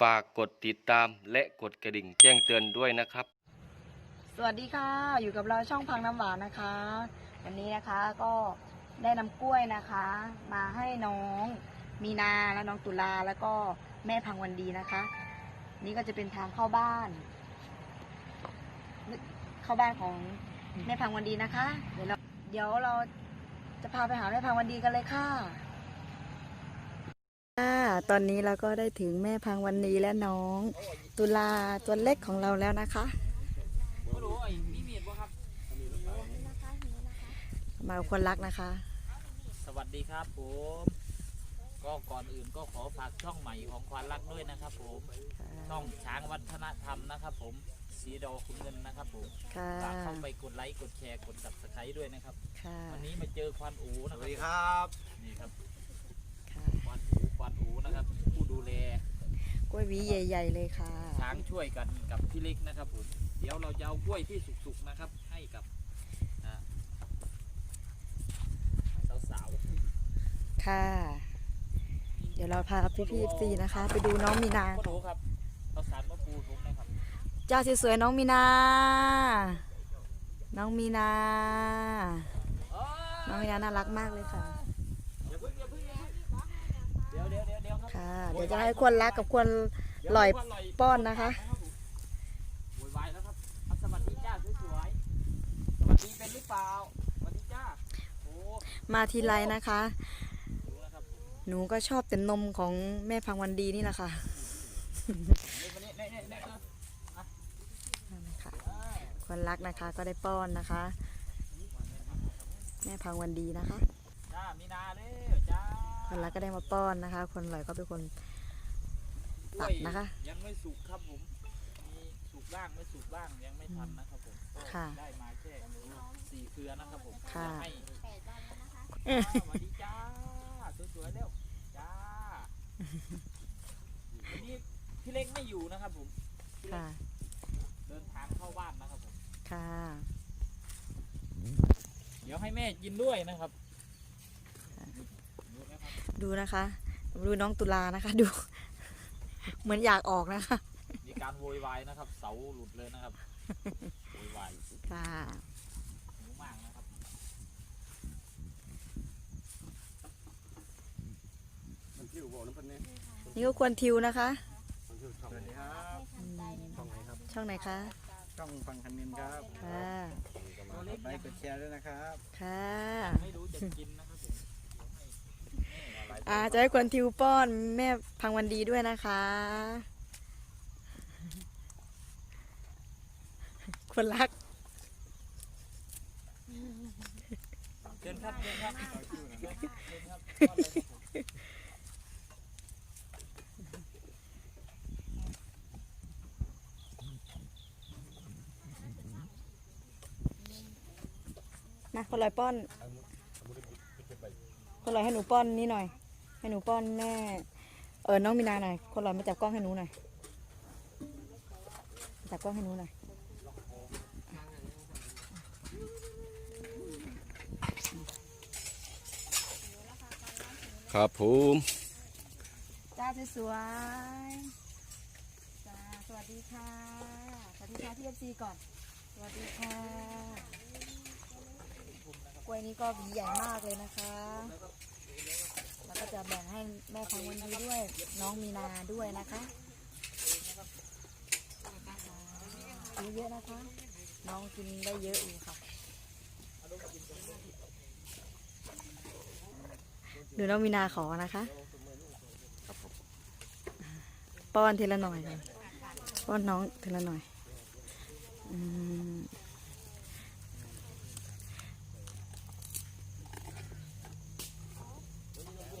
ฝากกดติดตามและกดกระดิ่งแจ้งเตือนด้วยนะครับ สวัสดีค่ะ อยู่กับเราช่องพังน้ำหวานนะคะ วันนี้นะคะก็ได้นำกล้วยนะคะ มาให้น้องมีนาและน้องตุลาแล้วก็แม่พังวันดีนะคะ นี่ก็จะเป็นทางเข้าบ้าน เข้าบ้านของแม่พังวันดีนะคะ เดี๋ยวเราเดี๋ยวเราจะพาไปหาแม่พังวันดีกันเลยค่ะ ตอนนี้เราก็ได้ถึงแม่พังวันดีและน้อง ตุลาตัวเล็กของเราแล้วนะคะ มากับคนรักนะคะ สวัสดีครับผม ก็ก่อนอื่นก็ขอฝากช่องใหม่ของควานรักด้วยนะครับผมช่องช้างวัฒนธรรมนะครับผมสีดอคุณเงินนะครับผมค่ะฝากเข้าไปกดไลค์กดแชร์กด subscribe ด้วยนะครับ ค่ะ วันนี้มาเจอควานอูนะสควัรับสดีครับนี่ครับ ค่ะ ควานอูควานอูนะครับ ผู้ ดูแลกล้วยหวีใหญ่ ๆ เลยค่ะ ช้างช่วยกันกับพี่เล็กนะครับผมเดี๋ยวเราจะเอากล้วยที่สุกๆนะครับ ให้กับอ่าสาวๆค่ะ เดี๋ยวเราพาพี่พี่ซีนะคะ ไปดูน้องมีนาก็รู้ครับเราสารมะปูทุกนะครับจ้าสวยๆน้องมีนา น้องมีนา น้องมีนาน่ารักมากเลยค่ะ เดี๋ยวครับค่ะเดี๋ยวจะให้ควรรักกับควรลอยป้อนนะคะโวยวายแล้วครับอะสวัสดีจ้าสวยๆสวัสดีเป็นหรือเปล่าสวัสดีจ้าโอ้มาทีไรนะคะ รู้แล้วครับผมหนูก็ชอบแต่นมของแม่พังวันดีนี่แหละค่ะเดี๋ยววันนี้เนี่ยเนี่ยเนี่ยนะนั่นแหละค่ะคนรักนะคะก็ได้ป้อนนะคะ แม่พังวันดีนะคะ จ้ามีนาเด้อจ้า คนรักก็ได้มาป้อนนะคะ คนลอยก็เป็นคนตัดนะคะกล้วยยังไม่สุกครับผมมีสุกบ้างไม่สุกบ้างยังไม่ทันนะครับผมก็ค่ะได้มาแค่สี่เครือนะครับผมค่ะจะให้จ้าสวัสดีจ้าสวยๆเร็วจ้าวันนี้พี่เล็กไม่อยู่นะครับผมพี่เล็กค่ะเดินทางเข้าบ้านนะครับผมค่ะ เดี๋ยวให้แม่กินด้วยนะครับ ดูนะครับดูนะคะ ดูน้องตุลานะคะ ดู เหมือนอยากออกนะคะ มีการโวยวายนะครับ เสาหลุดเลยนะครับโวยวายค่ะหิวมากนะครับมันผิวบอกน้ำพันนี่นี่ก็ควรทิวนะคะ มันผิวช่องสวัสดีครับช่องไหนครับช่องไหนคะช่องฟังคันนินครับค่ะตัวเล็กไลค์กดแชร์ด้วยนะครับ ค่ะ ไม่รู้จะกินนะครับผมเดี๋ยวให้แม่ อะไรอาจะให้ควรทิวป้อนแม่พังวันดีด้วยนะคะคนรักเชิญครับเชิญครับเชิญครับมาคนลอยป้อนคนลอยให้หนูป้อนนี่หน่อย ให้หนูป้อนแม่ เออน้องมีนาหน่อยคนลอยมาจับกล้องให้หนูหน่อยจับกล้องให้หนูหน่อยครับผมจ้าสวยๆจ้าสวัสดีค่ะ สวัสดีค่ะที่เอฟซีก่อน สวัสดีค่ะ กล้วยนี้ก็หวีใหญ่มากเลยนะคะ แล้วก็จะแบ่งให้แม่พังวันดีด้วย น้องมีนาด้วยนะคะเยอะๆนะคะ น้องกินได้เยอะอยู่ค่ะดูน้องมีนาขอนะคะป้อนทีละหน่อยป้อนน้องทีละหน่อยอืม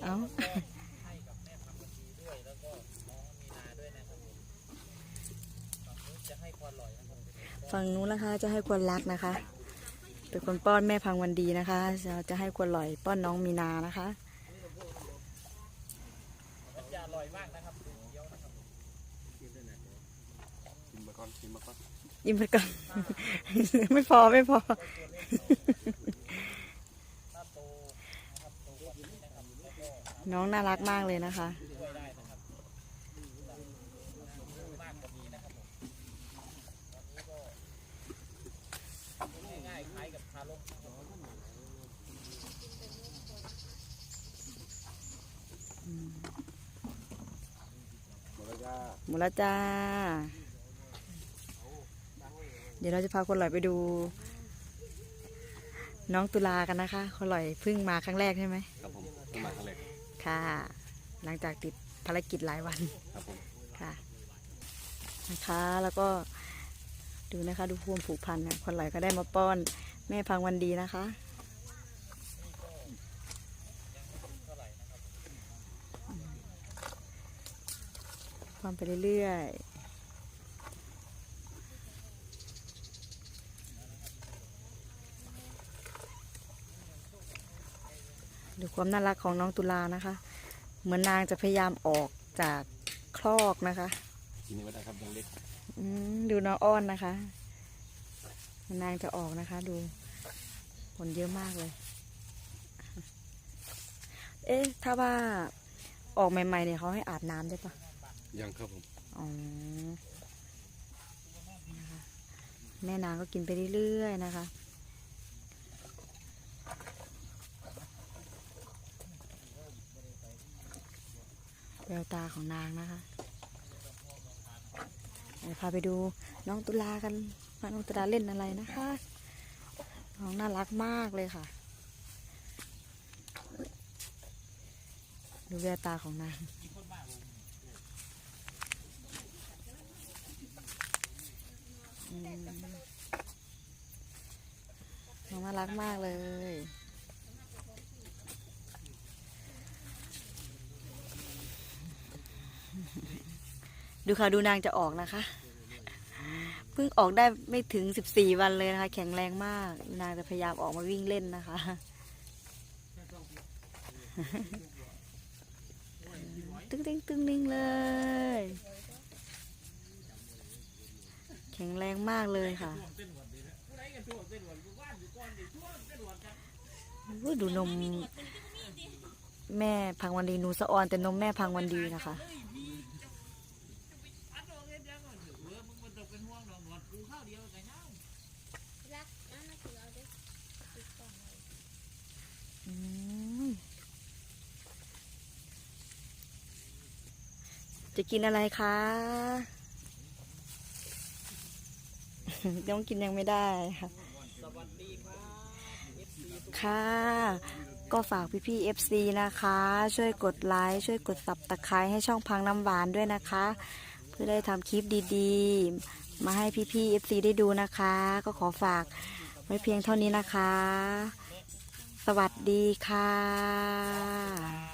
เอา จะให้ความอร่อยนะครับ ฝั่งนู้นนะคะจะให้ควรรักนะคะ เป็นคนป้อนแม่พังวันดีนะคะจะจะให้ควรลอยป้อนน้องมีนานะคะมันจะอร่อยมากนะครับเดี๋ยวนะครับกินมาก่อนกินมาก่อนยิ้มไปก่อนไม่พอไม่พอ น้องน่ารักมากเลยนะคะ หมดแล้วจ้า เดี๋ยวเราจะพาคนหลอยไปดู น้องตุลากันนะคะ คนหลอยเพิ่งมาครั้งแรกใช่ไหม ค่ะ หลังจากติดภารกิจหลายวันครับผมค่ะนะคะแล้วก็ดูนะคะดูพวงผูกพันนะคนหลอยก็ได้มาป้อนแม่พังวันดีนะคะ ความไปเรื่อยๆ ดูความน่ารักของน้องตุลานะคะ เหมือนนางจะพยายามออกจากคลอกนะคะทีนี้ไม่ได้ครับยังเล็กอืมดูน้องอ้อนนะคะ นางจะออกนะคะ ดูผลเยอะมากเลย เอ๊ะ ถ้าว่าออกใหม่ๆเนี่ยเขาให้อาบน้ำได้ปะยังครับผมอ๋อนะคะแม่นางก็กินไปเรื่อยๆนะคะ ววตาของนางนะคะเดี๋ยวพาไปดูน้องตุลากันว่าน้องตุลาเล่นอะไรนะคะ น้องน่ารักมากเลยค่ะ ดูแววตาของนางน้องน่ารักมากเลย ดูค่ะดูนางจะออกนะคะ เพิ่งออกได้ไม่ถึงสิบสี่วันเลยนะคะ แข็งแรงมาก นางจะพยายามออกมาวิ่งเล่นนะคะ ตึ้งติ้งตึ้งนิ่งเลย แข็งแรงมากเลยค่ะดูนม แม่พังวันดีนูสะออนแต่นมแม่พังวันดีนะคะ จะกินอะไรคะยังกินยังไม่ได้ค่ะค่ะ ก็ฝากพี่ๆ FC นะคะ ช่วยกดไลค์ช่วยกดสับตะไคร้ให้ช่องพังน้ำหวานด้วยนะคะ เพื่อได้ทำคลิปดีๆ มาให้พี่ๆ FC ได้ดูนะคะ ก็ขอฝากไว้เพียงเท่านี้นะคะ สวัสดีค่ะ